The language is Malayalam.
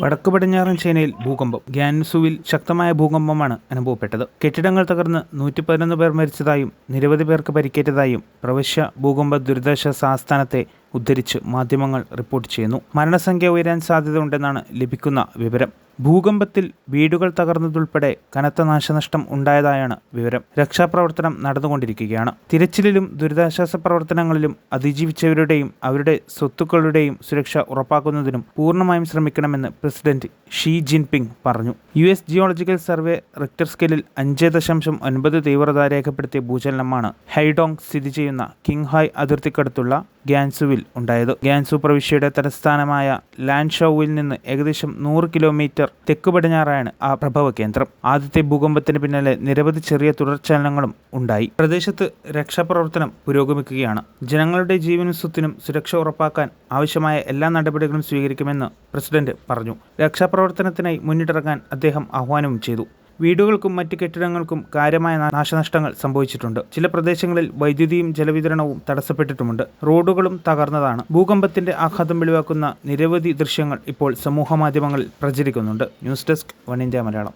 വടക്കു പടിഞ്ഞാറൻ ചൈനയിൽ ഭൂകമ്പം. ഗ്യാൻസുവിൽ ശക്തമായ ഭൂകമ്പമാണ് അനുഭവപ്പെട്ടത്. കെട്ടിടങ്ങൾ തകർന്ന് നൂറ്റി പതിനൊന്ന് പേർ മരിച്ചതായും നിരവധി പേർക്ക് പരിക്കേറ്റതായും പ്രവശ്യ ഭൂകമ്പ ദുരിതാശ്വാസ ആസ്ഥാനത്തെ ഉദ്ധരിച്ച് മാധ്യമങ്ങൾ റിപ്പോർട്ട് ചെയ്യുന്നു. മരണസംഖ്യ ഉയരാൻ സാധ്യതയുണ്ടെന്നാണ് ലഭിക്കുന്ന വിവരം. ഭൂകമ്പത്തിൽ വീടുകൾ തകർന്നതുൾപ്പെടെ കനത്ത നാശനഷ്ടം ഉണ്ടായതായാണ് വിവരം. രക്ഷാപ്രവർത്തനം നടന്നുകൊണ്ടിരിക്കുകയാണ്. തിരച്ചിലിലും ദുരിതാശ്വാസ പ്രവർത്തനങ്ങളിലും അതിജീവിച്ചവരുടെയും അവരുടെ സ്വത്തുക്കളുടെയും സുരക്ഷ ഉറപ്പാക്കുന്നതിനും പൂർണമായും ശ്രമിക്കണമെന്ന് പ്രസിഡന്റ് ഷീ ജിൻപിങ് പറഞ്ഞു. U S geological survey Richter സ്കെയിലിൽ അഞ്ച് ദശാംശം ഒൻപത് തീവ്രത രേഖപ്പെടുത്തിയ ഭൂചലനമാണ് ഹൈഡോങ് സ്ഥിതി ചെയ്യുന്ന കിങ്ഹായ് അതിർത്തിക്കടുത്തുള്ള ഗ്യാൻസുവിൽ ഉണ്ടായത്. ഗ്യാൻസു പ്രവിശ്യയുടെ തലസ്ഥാനമായ ലാൻഷോവിൽ നിന്ന് ഏകദേശം നൂറ് കിലോമീറ്റർ തെക്ക് പടിഞ്ഞാറാണ് ആ പ്രഭവ കേന്ദ്രം. ആദ്യത്തെ ഭൂകമ്പത്തിന് പിന്നാലെ നിരവധി ചെറിയ തുടർചലനങ്ങളും ഉണ്ടായി. പ്രദേശത്ത് രക്ഷാപ്രവർത്തനം പുരോഗമിക്കുകയാണ്. ജനങ്ങളുടെ ജീവനും സ്വത്തിനും സുരക്ഷ ഉറപ്പാക്കാൻ ആവശ്യമായ എല്ലാ നടപടികളും സ്വീകരിക്കുമെന്ന് പ്രസിഡന്റ് പറഞ്ഞു. രക്ഷാപ്രവർത്തനത്തിനായി മുന്നിട്ടിറങ്ങാൻ അദ്ദേഹം ആഹ്വാനവും ചെയ്തു. വീടുകൾക്കും മറ്റ് കെട്ടിടങ്ങൾക്കും കാര്യമായ നാശനഷ്ടങ്ങൾ സംഭവിച്ചിട്ടുണ്ട്. ചില പ്രദേശങ്ങളിൽ വൈദ്യുതിയും ജലവിതരണവും തടസ്സപ്പെട്ടിട്ടുമുണ്ട്. റോഡുകളും തകർന്നതാണ്. ഭൂകമ്പത്തിന്റെ ആഘാതം വെളിവാക്കുന്ന നിരവധി ദൃശ്യങ്ങൾ ഇപ്പോൾ സമൂഹ മാധ്യമങ്ങളിൽ പ്രചരിക്കുന്നുണ്ട്. News desk one India Malayalam.